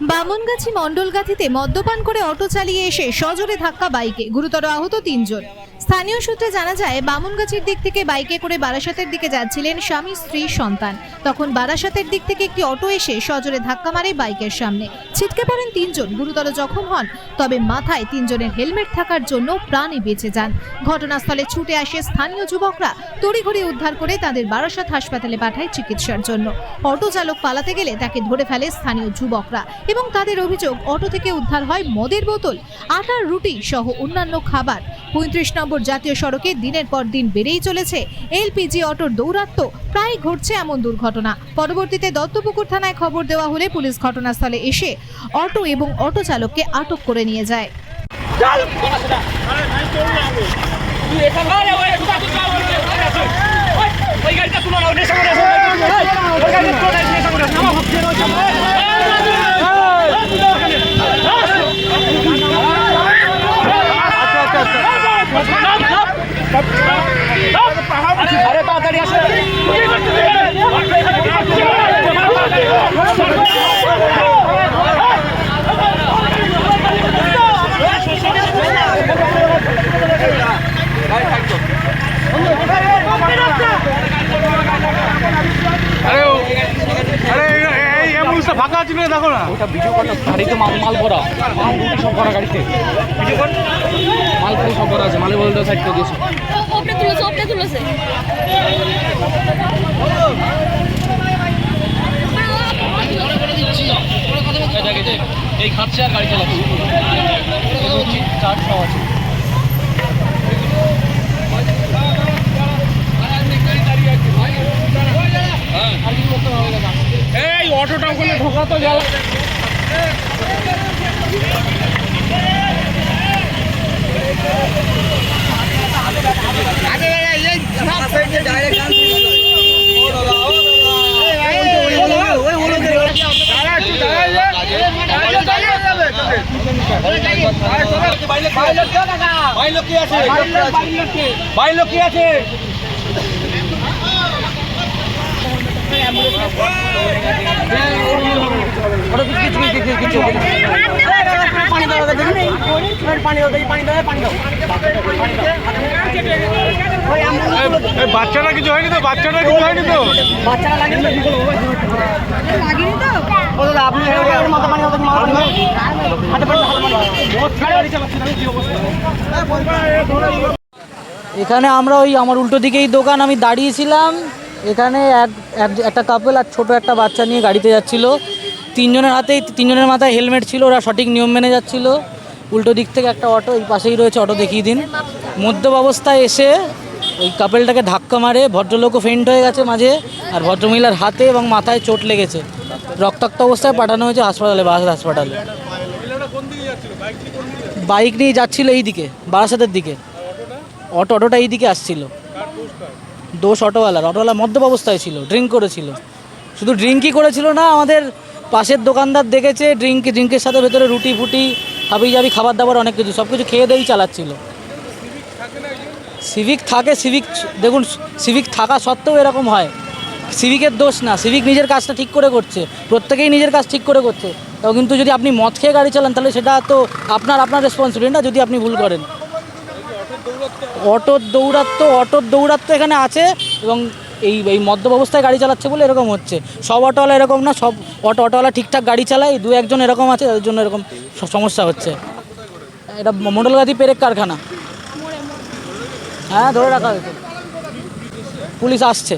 বামনগাছি মণ্ডলগাথিতে মদ্যপান করে অটো চালিয়ে এসে সজোরে ধাক্কা বাইকে। গুরুতর আহত তিনজন। স্থানীয় সূত্রে জানা যায়, বামনগাছির দিক থেকে বাইকে করে বারাসাতের দিকে যাচ্ছিলেন স্বামী স্ত্রী সন্তান। তখন বারাসাতের দিক থেকে একটি অটো এসে সজোরে ধাক্কা মারে বাইকের সামনে। ছিটকে পড়েন তিনজন, গুরুতর জখম হন। তবে মাথায় তিনজনের হেলমেট থাকার জন্য প্রাণে বেঁচে যান। ঘটনাস্থলে ছুটে আসে স্থানীয় যুবকরা। তড়িঘড়ি উদ্ধার করে তাদের বারাসাত হাসপাতালে পাঠায় চিকিৎসার জন্য। অটো চালক পালাতে গেলে তাকে ধরে ফেলে স্থানীয় যুবকরা এবং তাদের অভিযোগ, অটো থেকে উদ্ধার হয় মদের বোতল, আটার রুটি সহ অন্যান্য খাবার। পঁয়ত্রিশ নম্বর জাতীয় সড়কে দিনের পর দিন বেড়েই চলেছে এলপিজি অটোর দৌরাত্ম্য প্রায় ঘটছে এমন দুর্ঘটনা পরবর্তীতে দত্তপুকুর থানায় খবর দেওয়া হলে পুলিশ ঘটনাস্থলে এসে অটো এবং অটো চালককে আটক করে নিয়ে যায় ওই গাড়িটা তুলো না ওই সামনে আসো ওই গাড়িটা তুলো না এই সামনে আসো নামো আরে তাড়াতাড়ি আসো। না দেখো না। ওটা ভিডিও কর গাড়িতে মাল মাল ভরা। মাল রুটি সব ভরা গাড়িতে। ভিডিও কর। মাল ফাল সব ভরা আছে মালে বলতে সাইড করে দিয়েছে ওপরে তুলেছে ওপরে তুলেছে। এই খাচ্ছে আর গাড়ি চালাচ্ছে চার সব আছে এই অটোটা ওখানে ঢোকা তো গেল বাইলো কি আছে। এই বাচ্চাটা কিছু হয়নি তো? বাচ্চাটা কিছু হয়নি তো? এখানে আমরা ওই আমার উল্টো দিকেই দোকান, আমি দাঁড়িয়েছিলাম। এখানে এক, এক- একটা কাপল আর ছোট একটা বাচ্চা নিয়ে গাড়িতে যাচ্ছিল। তিনজনের হাতেই, তিনজনের মাথায় হেলমেট ছিল, ওরা সঠিক নিয়ম মেনে যাচ্ছিল। উল্টো দিক থেকে একটা অটো এই পাশেই রয়েছে অটো দেখিয়ে দিন। মধ্যম অবস্থায় এসে ওই কাপেলটাকে ধাক্কা মারে, ভদ্রলোকও ফেন্ট হয়ে গেছে মাঝে, আর ভদ্রমহিলার হাতে এবং মাথায় চোট লেগেছে। রক্তাক্ত অবস্থায় পাঠানো হয়েছে হাসপাতালে, বাস হাসপাতালে। বাইক নিয়ে যাচ্ছিল এই দিকে বারাসাতের দিকে। অটো, অটোটা এই দিকে আসছিল। দোষ অটোওয়ালার। অটোওয়ালা মদ্যপ অবস্থায় ছিল ড্রিঙ্ক করেছিল। শুধু ড্রিঙ্কই করেছিল না, আমাদের পাশের দোকানদার দেখেছে ড্রিঙ্ক ড্রিঙ্কের সাথে ভেতরে রুটি ফুটি, হাবি জাবি খাবার দাবার অনেক কিছু, সব কিছু খেয়ে দিয়েই চালাচ্ছিল। সিভিক থাকে সিভিক দেখুন সিভিক থাকা সত্ত্বেও এরকম হয়। সিভিকের দোষ না সিভিক নিজের কাজটা ঠিক করে করছে, প্রত্যেকেই নিজের কাজ ঠিক করে করছে। তাও কিন্তু যদি আপনি মদ খেয়ে গাড়ি চালান, তাহলে সেটা তো আপনার আপনার রেসপন্সিবিলিটি না, যদি আপনি ভুল করেন। অটোর দৌরাত্ম অটোর দৌড়াত্ম এখানে আছে এবং এই এই মদ্যপ ব্যবস্থায় গাড়ি চালাচ্ছে বলে এরকম হচ্ছে। সব অটোওয়ালা এরকম না, সব অটো, অটোওয়ালা ঠিকঠাক গাড়ি চালায়, দু একজন এরকম আছে, তাদের জন্য এরকম সমস্যা হচ্ছে। এটা মণ্ডলগাছি পেরেক কারখানা। হ্যাঁ ধরে রাখা হয়েছে। পুলিশ আসছে।